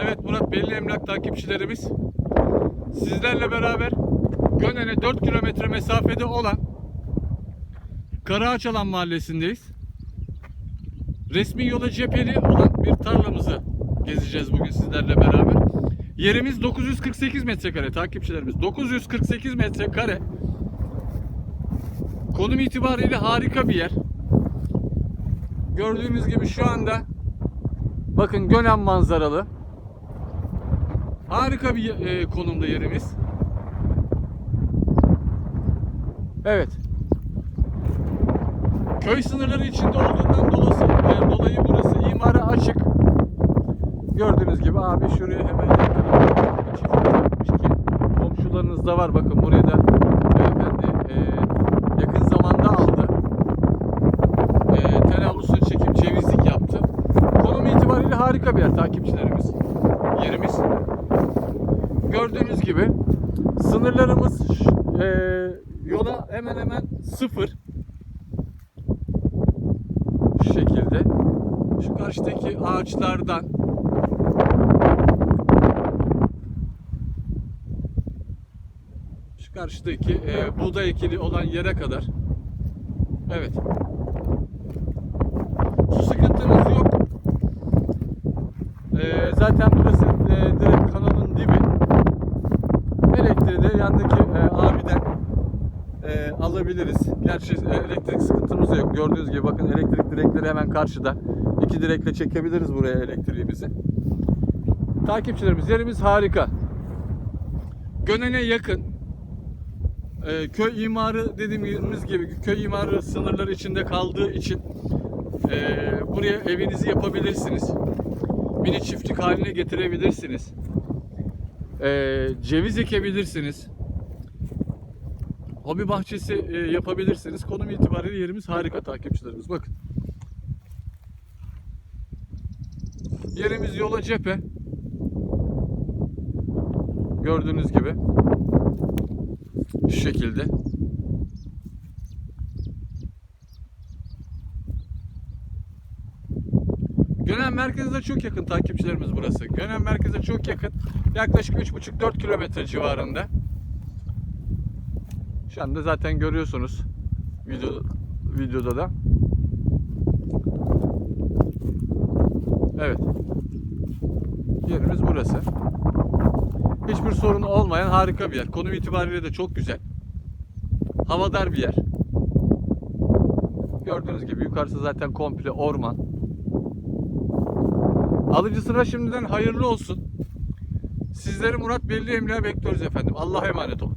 Evet Murat Belli Emlak takipçilerimiz sizlerle beraber Gönen'e 4 kilometre mesafede olan Karaağaçalan mahallesindeyiz. Resmi yola cepheli olan bir tarlamızı gezeceğiz bugün sizlerle beraber. Yerimiz 948 metrekare takipçilerimiz. 948 metrekare. Konum itibariyle harika bir yer. Gördüğünüz gibi şu anda bakın Gönen manzaralı. Harika bir e, konumda yerimiz. Evet. Köy sınırları içinde olduğundan dolayı, e, dolayı burası imara açık. Gördüğünüz gibi abi şuraya hemen yapmış ki komşularınız da var. Bakın buraya da beyefendi e, yakın zamanda aldı. E, tenavlusunu çekip cevizlik yaptı. Konum itibariyle harika bir yer takipçilerimiz. Yerimiz. Gördüğünüz gibi sınırlarımız e, yola hemen hemen sıfır. Şu şekilde. Şu karşıdaki ağaçlardan. Şu karşıdaki e, buğday ekili olan yere kadar. Evet. Su sıkıntınız yok. E, zaten burası e, direkt kanalın dibi yandaki e, abiden e, alabiliriz. Gerçi e, elektrik sıkıntımız da yok. Gördüğünüz gibi bakın elektrik direkleri hemen karşıda. İki direkle çekebiliriz buraya elektriğimizi. Takipçilerimiz yerimiz harika. Gönen'e yakın. E, köy imarı dediğimiz gibi köy imarı sınırları içinde kaldığı için e, buraya evinizi yapabilirsiniz. Mini çiftlik haline getirebilirsiniz. E, ceviz ekebilirsiniz. Hobi bahçesi e, yapabilirsiniz. Konum itibariyle yerimiz harika takipçilerimiz. Bakın. Yerimiz yola cephe. Gördüğünüz gibi. Şu şekilde. Gönen merkezine çok yakın takipçilerimiz burası. Gönen merkeze çok yakın. Yaklaşık 3,5-4 kilometre civarında. Şu anda zaten görüyorsunuz video, videoda da. Evet. Yerimiz burası. Hiçbir sorun olmayan harika bir yer. Konum itibariyle de çok güzel. Havadar bir yer. Gördüğünüz gibi yukarısı zaten komple orman. Alıcısına şimdiden hayırlı olsun. Sizleri Murat Belli Emlak'a bekliyoruz efendim. Allah'a emanet olun.